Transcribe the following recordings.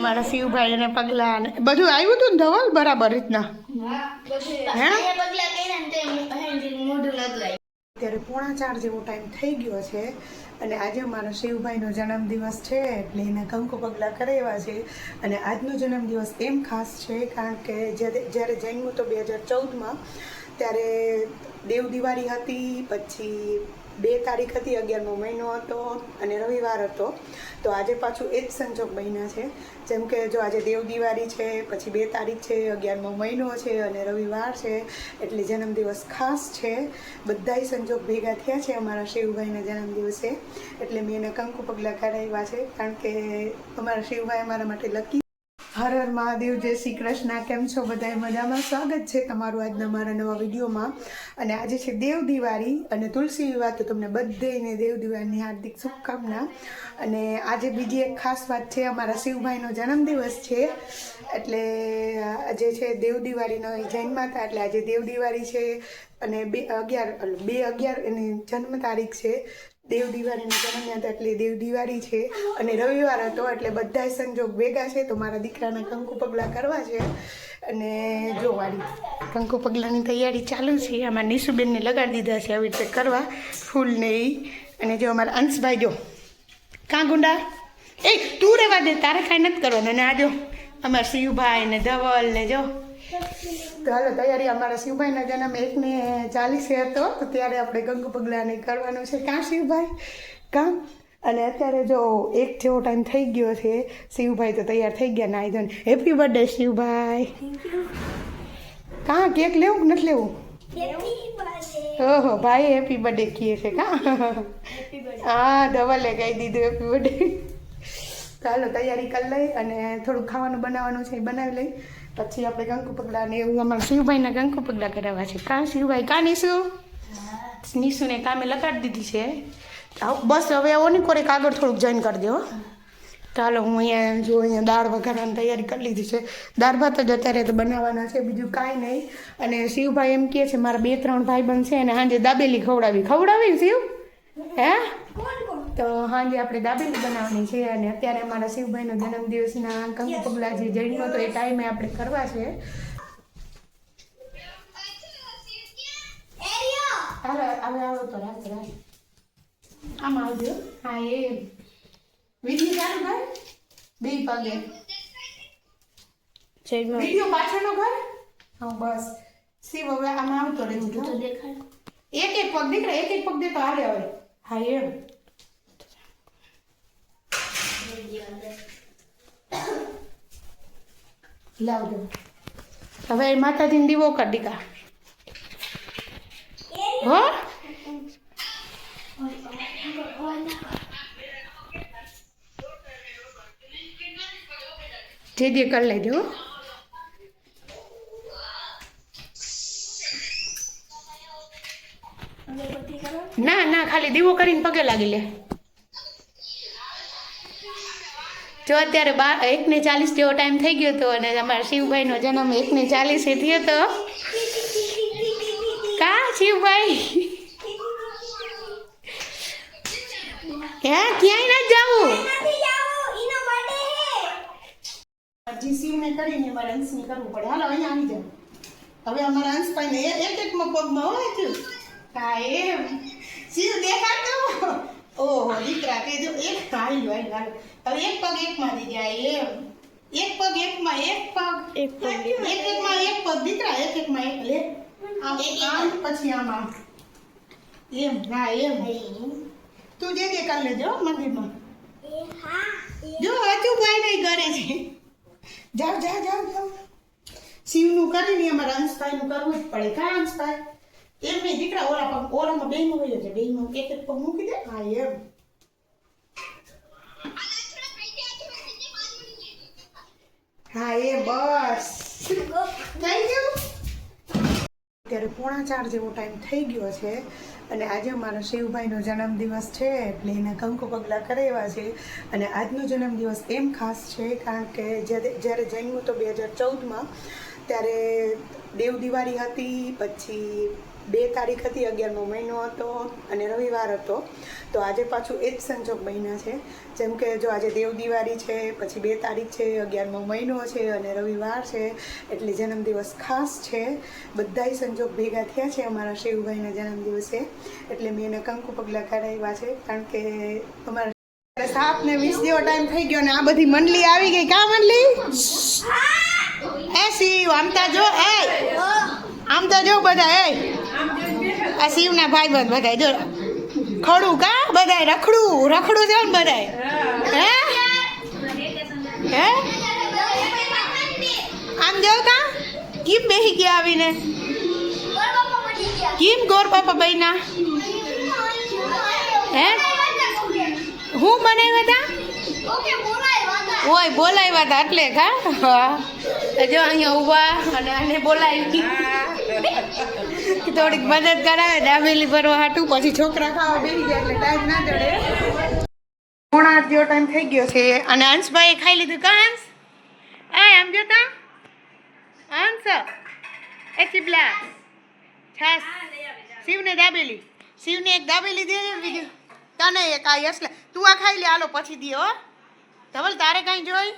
મારા શિવભાઈ અને પગલા ને બધું આવ્યું હતું ને ધવલ? બરાબર રીતના. હે? અત્યારે પોણા ચાર જેવો ટાઈમ થઈ ગયો છે અને આજે મારા શિવભાઈનો જન્મદિવસ છે એટલે એના કંકુ પગલાં કરાવ્યા છે અને આજનો જન્મદિવસ એમ ખાસ છે કારણ કે જ્યારે જ્યારે જન્મ્યો તો બે હજાર ચૌદમાં ત્યારે દેવ દિવાળી હતી પછી બે તારીખ હતી, અગિયારમો મહિનો હતો અને રવિવાર હતો. તો આજે પાછું એ જ સંજોગ મહિના છે. જેમ કે જો આજે દેવ દિવાળી છે, પછી બે તારીખ છે, અગિયારમો મહિનો છે અને રવિવાર છે, એટલે જન્મદિવસ ખાસ છે. બધાય સંજોગ ભેગા થયા છે અમારા શિવભાઈના જન્મદિવસે. એટલે મેં એને કંકુ પગલાં કરાવ્યા છે, કારણ કે અમારા શિવભાઈ અમારા માટે લકી હર હર મહાદેવ, જય શ્રી કૃષ્ણ. કેમ છો બધાય મજામાં? સ્વાગત છે તમારું આજના મારા નવા વિડીયોમાં. અને આજે છે દેવ દિવાળી અને તુલસી વિવાહ. તો તમને બધેને દેવ દિવાળીની હાર્દિક શુભકામના. અને આજે બીજી એક ખાસ વાત છે, અમારા શિવભાઈનો જન્મદિવસ છે. એટલે આજે છે દેવ દિવાળીનો જૈન માતા, એટલે આજે દેવ દિવાળી છે. અને બે અગિયાર બે અગિયાર એની જન્મ તારીખ છે. દેવ દિવાળીનો જન્મ્યા હતા એટલે દેવ દિવાળી છે અને રવિવાર હતો, એટલે બધા સંજોગ ભેગા છે, તો મારા દીકરાના કંકુ પગલાં કરવા છે. અને જો વાળી કંકુ પગલાંની તૈયારી ચાલુ છે, આમાં નીસુબેનને લગાડી દીધા છે, આવી રીતે કરવા ફૂલને એ અને જો અમારા અંશભાઈ જો, કાં ગુંડા? એ, તું રહેવા દે, તારે કાંઈ નથી કરવાનું. અને આ જો અમારા શિવભાઈ ને ધવલ ને જો. તો હાલો તૈયારી અમારા શિવભાઈના જન્મ એકને ચાલીસે હતો તો ત્યારે આપણે ગંગુ પગલાને કરવાનું છે. કાં શિવભાઈ? કાં? અને અત્યારે જો એક જેવો ટાઈમ થઈ ગયો છે શિવભાઈ તો તૈયાર થઈ ગયા નાઈ ધોઈને. Happy birthday Shivbhai. કાં કેક લેવું કે નથી લેવું? ઓહો ભાઈ હેપી બર્થડે કીએ છે કાં? હા ધવલે કહી દીધું હેપી બર્થડે ચાલો તૈયારી કરી લઈ અને થોડું ખાવાનું બનાવવાનું છે એ બનાવી લઈ. પછી આપણે કંકુ પગલા ને એવું અમારા શિવભાઈના કંકુ પગલા કરાવવા છે. કાં શિવભાઈ, કાં નીસુ? નીસુને કામે લગાડી દીધી છે. બસ હવે આવો ને કોરેક આગળ થોડુંક જોઈન કરી દો ચાલો હું અહીંયા જો અહીંયા દાળ વઘારવાની તૈયારી કરી લીધી છે. દાળ ભાત જ અત્યારે તો બનાવવાના છે, બીજું કાંઈ નહીં. અને શિવભાઈ એમ કહે છે, મારા બે ત્રણ ભાઈ બન છે અને સાંજે દાબેલી ખવડાવી. ખવડાવી શિવ? હે? તો સાંજે આપણે દાબેલી બનાવવાની છે અને અત્યારે અમારા શિવભાઈનો જન્મદિવસના કંકુ પગલા જે જઈનો તો એ ટાઈમે આપણે કરવા છે. હાલો હવે આવો તો રાત રાત આમ આવજો. હા એ. વિધિ ચાલુ કર બે પગે. વીડિયો પાછળનો ઘર? હા બસ. શિવ હવે આમાં આવતો રહે તો દેખાય એક એક પગ દીકરા એક એક પગ દે તો હાલે હવે. હા એમ. લાવજો. હવે માતાજીને દીવો કર દીકા હો? જે જે કરી લેજો. ના ના, ખાલી દીવો કરીને પગે લાગી લે. જો અત્યારે બાર એકને ચાલીસ જેવો ટાઈમ થઈ ગયો હતો અને અમારા શિવભાઈનો જન્મ એકને ચાલીસે થયો હતો કા શિવભાઈ? હે, ક્યાંય ના જવું હજી શિવને કરીને મારે અંશની કરવું પડે. હાલો, અહીંયા આવી જાવ હવે અમારા અંશભાઈને એક એક એકમાં પગમાં હોય છે હા, એમ. શિવ દેખાડતો ઓહો, દીકરા, કે જો એક હાલ હોય હવે એક પગ એકમાં દી જાય એમ. એક પગ એકમાં એક પગ. એક પગ એક એકમાં એક પગ. દીકરા એક એકમાં એક. લે. આમ આમ પછી આમ આમ. એમ હા એમ. તું જે જે કરી લેજો હો મંદિરમાં. જો હજુ ભાઈ નહીં કરે છે. જાઓ જાઓ જાઓ જાઓ. શિવનું કરીને અમારા અંશભાઈનું કરવું જ પડે. કા અંશભાઈ? એમ નહીં દીકરા ઓલા પગ ઓલામાં બેનું હોય છે. બેનું એક એક પગ મૂકી દે. હા એમ. હા એ બસ. થઈ ગયું અત્યારે પોણા ચાર જેવો ટાઈમ થઈ ગયો છે અને આજે મારા શિવભાઈનો જન્મદિવસ છે એટલે એના કંકુ પગલાં કરાવ્યા છે. અને આજનો જન્મદિવસ એમ ખાસ છે કારણ કે જ્યારે જ્યારે જન્મ તો બે હજાર ચૌદમાં ત્યારે દેવ દિવાળી હતી પછી બે તારીખ હતી અગિયારમો મહિનો હતો અને રવિવાર હતો. તો આજે પાછું એ જ સંજોગ મહિના છે. જેમ કે જો આજે દેવ દિવાળી છે પછી બે તારીખ છે અગિયારમો મહિનો છે અને રવિવાર છે એટલે જન્મદિવસ ખાસ છે. બધાય સંજોગ ભેગા થયા છે અમારા શિવભાઈના જન્મદિવસે. એટલે મેં એને કંકુ પગલાં કરાવ્યા છે કારણ કે અમારા સાત ને વીસ જેવો ટાઈમ થઈ ગયો ને આ બધી મંડલી આવી ગઈ. કા મંડલી એ શિવ આમતા જો એ આમ તો જો બધા એ. આ શિવના ભાઈબંધ બધા જો ખડું કા? બધા રખડું રખડું છે ને બધા હે? હે? આમ જો કા? કેમ બેહી ગયા આવીને? કેમ ગોર પાપા બહેના હે? હું બનાવ્યા હતા. ઓય બોલાવ્યા હતા એટલે કા? હા. જો અહીંયા ઊભા અને આને બોલાવી. થોડીક મદદ કરાવે દાબેલી ભરવા હાટું, પછી છોકરા ખાવા બેસી જાય એટલે ટાઈમ ના ચડે. પોણા જેવો ટાઈમ થઈ ગયો છે. અને અંશભાઈએ ખાઈ લીધું કા અંશ આ આમ જોતા અંશ એ ચીપલા છાસ. શિવને દાબેલી શિવને એક દાબેલી દે બીજું તને એક આ યસલે તું આ ખાઈ લે, હાલો, પછી દે, હો. ધવલ, તારે કાંઈ જોઈ?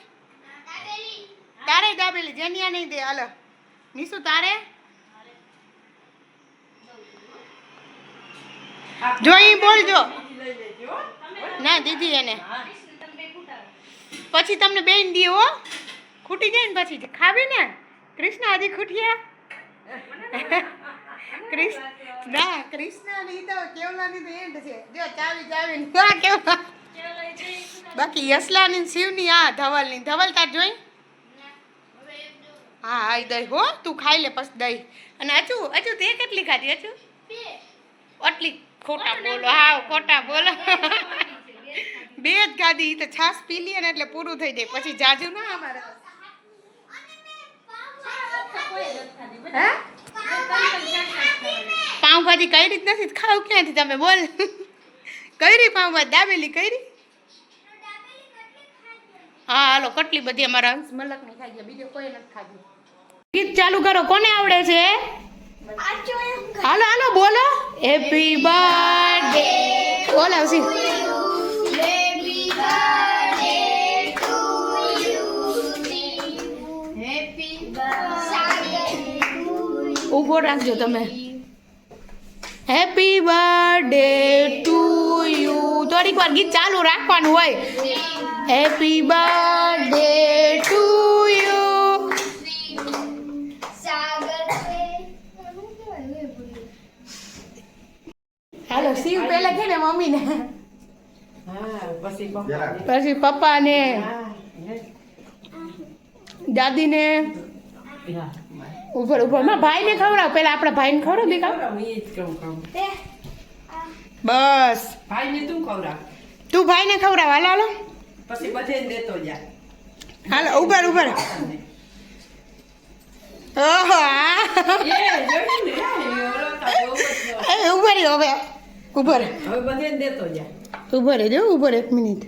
તારે દાબેલી, જેનિયા નહીં દે, હાલો. નિશુ તારે? જોઈ બોલજો ના દીદી એને. પછી તમને બેન દી, હો. ખૂટી જાય ને પછી. ખાવી ને? કૃષ્ણ આદિ ખૂટ્યા? કૃષ્ણ, ના, કૃષ્ણની તો કેવલા ની તો એન્ડ છે. જો, ચાવી ચાવી બાકી યસલા ની શિવની આ ધવલની ધવલ તાર જોઈ? હા હા દઈ હો તું ખાઈ લે પછી દઈ અને અચુ અચુ તે કેટલી ખાધી અચુ આટલી ખોટા બોલો હા ખોટા બોલો. બે જ ખાધી. તો છાસ પી લે ને એટલે પૂરું થઈ જાય. પછી જાજુ ના અમારે હે? પાઉંભાજી કઈ રીત નથી ખાવ ક્યાંથી તમે બોલ. કઈ પાઉંભાજી દાબેલી કઈ હા હાલો કેટલી બધી અમારા હંસ મલકની ખાઈ ગયા બીજો કોઈ નથી ખાધું. ગીત ચાલુ કરો. કોને આવડે છે? હાલો હાલો બોલો. હેપી બર્થડે બોલ આવશી ઊભો રાખજો તમે. હેપી બર્થડે ટુ યુ થોડીક વાર ગીત ચાલુ રાખવાનું હોય. હેપી બર્થડે ટુ યુ હાલો શિવ પેલા છે ને મમ્મીને. ને પછી પપ્પા ને. દાદી ને ઉપર ઉપર. માં ભાઈને ખવડાવ. પેલા આપણા ભાઈને ખવડાવ દીકા ખવડાવ, કહું બસ. ભાઈને તું ખવડાવ. તું ભાઈને ખવડાવ. હાલો હાલો. પછી બધે દેતો જા. હાલો ઉપર ઉપર ઓહો આ. એ જોયું ને? એ ઓલો તો બહુ જ એ ઊભા રહ્યો હવે. ઊભા રહે. હવે બધે દેતો જા. ઊભા રહેજો ઊભો રહે એક મિનિટ.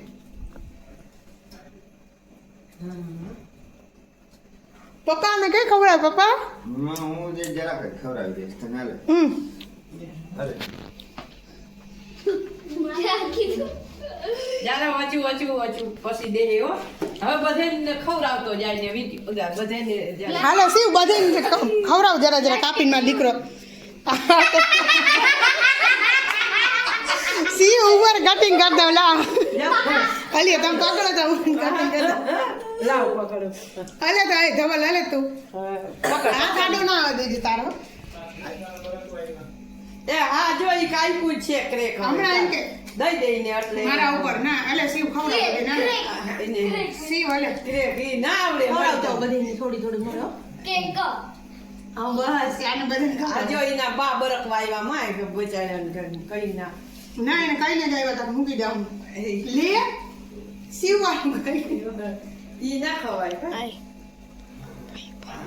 પપ્પાને કઈ ખવડાવ પપ્પા? હું હું જે જરાક જ ખવડાવી દઈશ તને હાલે? હમ. અરે જ્યારે વાંચું વાંચું વાંચું. પછી દે હો. હવે બધે ખવડાવતો જાય ને વીટી બધે ને જાય. હાલો શિવ બધે ખવડાવ જરા જરા કાપીને દીકરો. શિવ ઉપર કટિંગ કરી દઉં લા અલી તમે પકડો તો હું કટિંગ કરો લાવ પકડો. અલે તો એ ધવલ અલે તું. આ ખાડો ના આવે દીદી તારો. એ હા જો ઈ કાપ્યું જ છે ક્રેક. હમણાં એમ કે દઈ દઈને એટલે. મારા ઉપર ના અલે શિવ ખવડાવ દે ના એને. શિવ અલે ક્રેક ઈ ના આવડે ખવડાવતો મળતો. બધી થોડી થોડી મળો હા. બસ આને બધાને આ ખવડાવ જો એના બા બરક વાયવા માં કે બચારાને કઈ ના ના એને કઈ ને જાય તો મૂકી દઉં લે શિવ કઈ ઈ ના ખવાય કઈ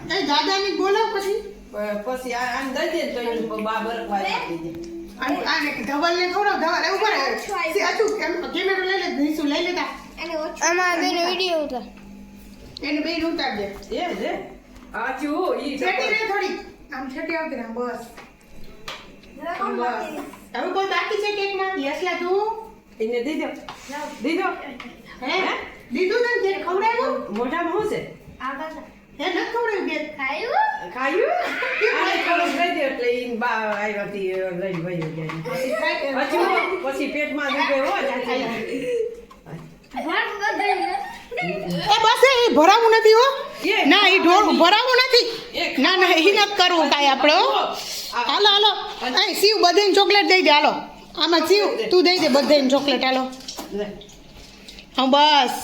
એ દાદાને બોલાવ પછી. પછી આ આને દઈ દે તો બા બરકવા દે. આને આને ધવલને ખવડાવ ધવલ એવું કરે સી અચૂક એમ કેમેરો લઈ લે નીસુ લઈ લેતા આમાં બેનો વીડિયો ઉતાર. એને બેન ઉતાર દે. એ દે આ જો ઈ છેટી રે થોડી આમ છેટી આવતી ને બસ. હવે કોઈ બાકી છે કેકમાં? યશલા તું? એને દીધો. દીધો. હે? દીધું ને? જે ખવડાવ્યું? મોઢામાં શું છે? હે ન ખવડાવ્યું બેન ખાયું? આને થોડુંક ગઈ દે એટલે ઈન બા આવ્યા હતી લઈ વયો ગયા પછી પછી પેટમાં દુખે હો એ બસ એ ભરાવું નથી હો. એ. ના એ ઢોળ ભરાવું નથી. એ ના ના એ નથી કરવું કાંઈ આપણે. હાલો હાલો. અહીં શિવ બધાને ચોકલેટ દઈ દે હાલો. આમાં શિવ તું દઈ દે બધાને ચોકલેટ હાલો. હા બસ.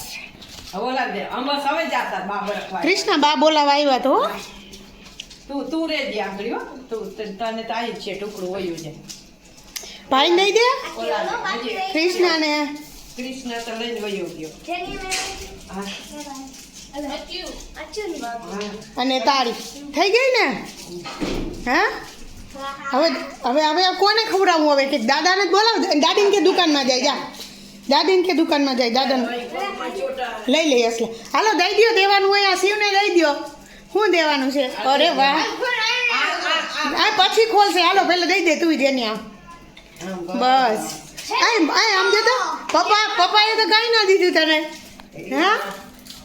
કૃષ્ણ બા બોલાવા આવ્યા તો હો. તું તું રે દે હો. તું તને તો આઈ જ છે ટુકડું હોયું છે. ભાઈ દઈ દે? કૃષ્ણ ને કૃષ્ણ તો લઈને વયો ગયો. અને તારી. થઈ ગઈ ને? હા? હવે હવે હવે કોને ખવડાવવું હવે? કે દાદાને જ બોલાવ. દાદીને કે દુકાનમાં જાય? જા. દાદીને કે દુકાનમાં જાય? દાદાને. લઈ લઈ અસલે હાલો, દઈ દ્યો દેવાનું હોય, આ શિવને દઈ દ્યો. શું દેવાનું છે? અરે વાહ. આ પછી ખોલશે. હાલો, પહેલાં દઈ દે તું જેને આમ. બસ. આય આમ જતો પપ્પા, પપ્પાએ તો કાંઈ ના દીધું તને. હા?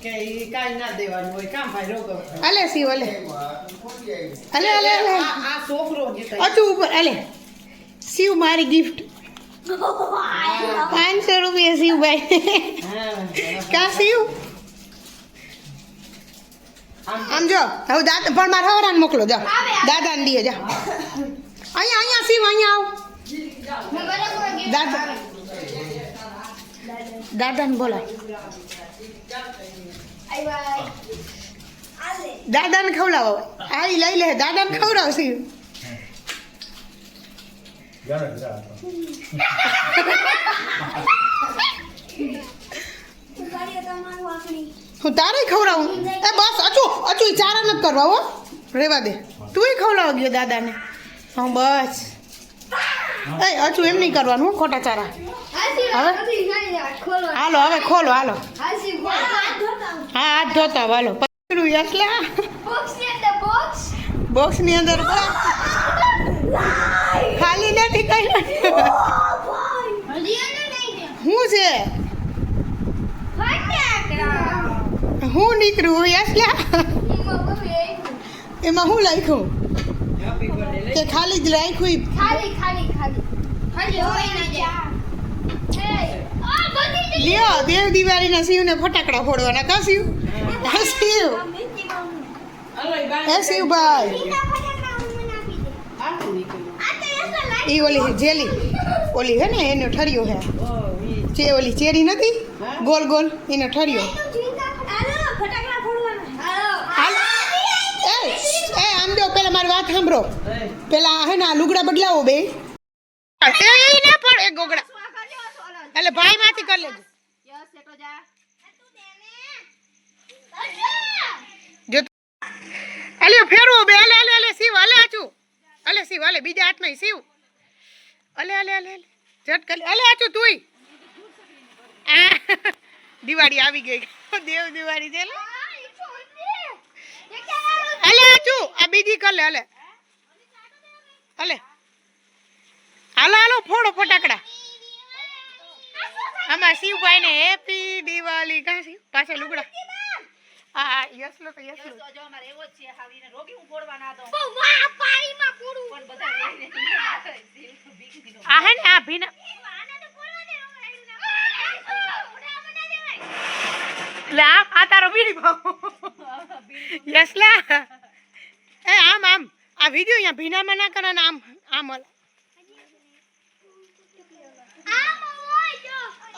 કે ઈ કાંઈ ના દેવાનું હોય કામ ભાઈ રોગો અલે શિવ અલે અલે અલે અલે આ છોકરો જે અચુ ઉપર અલે શિવ મારી ગિફ્ટ પાંચસો રૂપિયા શિવભાઈ હા. કા શિવ? આમ જો હવે દાદા પણ મારા હવરાને મોકલો જાઓ દાદાને દીએ જા. અહીંયા અહીંયા શિવ અહીંયા આવ. દાદા. દાદાને બોલાવ દાદાને ખવડાવો. આ લઈ લે દાદાને ખવડાવ શિવ હું તારે ખવડાવું? એ બસ અચુ અચુ ચારા નથી કરવા હો. રેવા દે. તુંય ખવડાવ ગયો દાદાને. હા બસ. એ અચુ એમ નહીં કરવાનું ખોટા ચારા. હાલો હવે ખોલો હાલો. હા હાથ ધોતા હાલો. પકડ્યું યસલા બોક્સ? ની અંદર ખાલી નથી કઈ શું છે? હું નીકળ્યું યસલા એમાં હું લખ્યું કે ખાલી જ રાખ્યું ખાલી ખાલી ખાલી. ખાલી હોય ના જાય આ બધી લ્યો, દેવ દિવાળીના શિવને ફટાકડા ફોડવાના. કા શિવ? હે શિવ? હે શિવભાઈ? એ ઓલી જેલી. ઓલી હે ને, એનો ઠર્યો હે. જે ઓલી ચેરી નથી? ગોલ ગોલ, એનો ઠર્યો. એ આમ દો પેલા મારી વાત સાંભળો. પેલા હે ને લુગડા બદલાવો બે. એ ના પડે ગોગડા. એટલે ભાઈ માંથી કરી લેજો. જો અલે અલે અલે અલે, શિવ, અલે આચું અલે, શિવ, અલે, બીજા હાથમાં શિવ. અલે અલે અલે અલે. ઝટ અલે તુંય. દિવાળી આવી ગઈ. દેવ દિવાળી છે. અલે આચું આ બીજી કલે અલે. અલે. હાલો હાલો, ફોડો ફટાકડા. આમાં શિવભાઈ ને હેપી દિવાળી. કા શિવ? પાછા લુગડા હા યસ યસલો તો યસલો આ હે ને આ ભીના. લે આ આ તારો બીડી ભાવ. યસલા એ આમ આમ. આ વિડિયો અહીંયા ભીનામાં ના કરે ને આમ આમ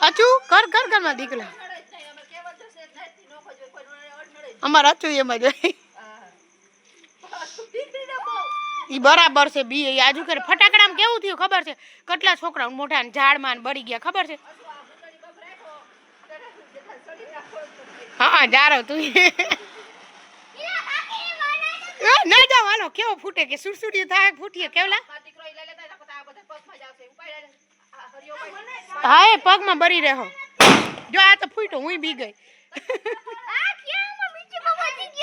અચુ કર કર કરમાં દીકલા અમાર અચુ એમ જાય. ઈ બરાબર છે, બી આજુ કરે. ફટાકડામાં કેવું થયું ખબર છે? કેટલા છોકરાઓ મોટા ઝાડમાં બળી ગયા, ખબર છે? હા, જારો તું. ના જાવ હાલો, કેવો ફૂટે કે સુરસુડિયું થાય, ફૂટીએ, કેવલા? હા, એ પગમાં બરી રહ્યો જો આ તો ફૂટો હું બી ગઈ.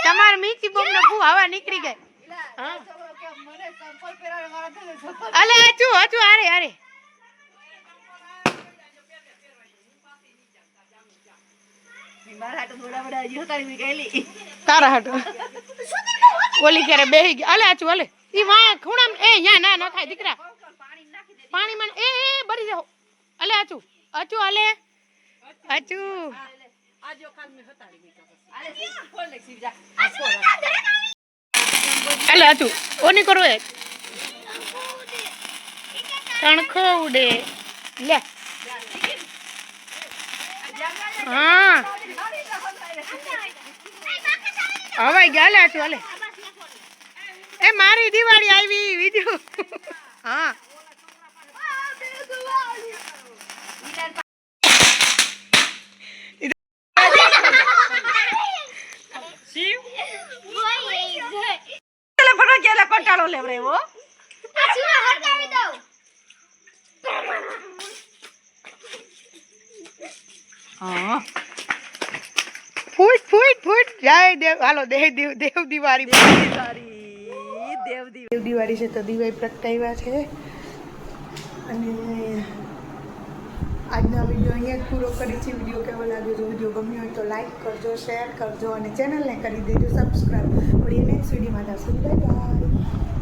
તમારે મીચી બમ નો ભૂ હવા નીકળી ગઈ. અલે આચું આચું આરે આરે. તારા હાટુ. ઓલી ક્યારે બેહી ગઈ. અલે આચું અલે. ઈ વાં ખૂણામ એ યા ના ના થાય, દીકરા. પાણી માં એ એ બરી જાઓ અલે અચુ. અચુ, અલે. અચુ. અલે આચું ઓની કરો એ તણખો ઉડે. લે. હા. હવાઈ ગયા લે અચુ, અલે. એ મારી દિવાળી આવી વિડિયો હા એટલે ફટાકે એટલે કંટાળો લેવડાવ્યો આ ચૂલા હળગાવી દઉં હા. ફૂટ ફૂટ ફૂટ. જય દેવ. હાલો દેવ દેવ દેવ દિવાળી સારી દેવદી દેવ દિવાળી. છે તો દિવાળી પ્રગટાવ્યા છે. અને આજનો વીડિયો અહીંયા જ પૂરો કરી છે. વીડિયો કેવો લાગ્યો જો વીડિયો ગમ્યો હોય તો લાઈક કરજો શેર કરજો અને ચેનલને કરી દેજો સબસ્ક્રાઈબ. મળીએ નેક્સ્ટ વિડીયોમાં. જશું બાય બાય.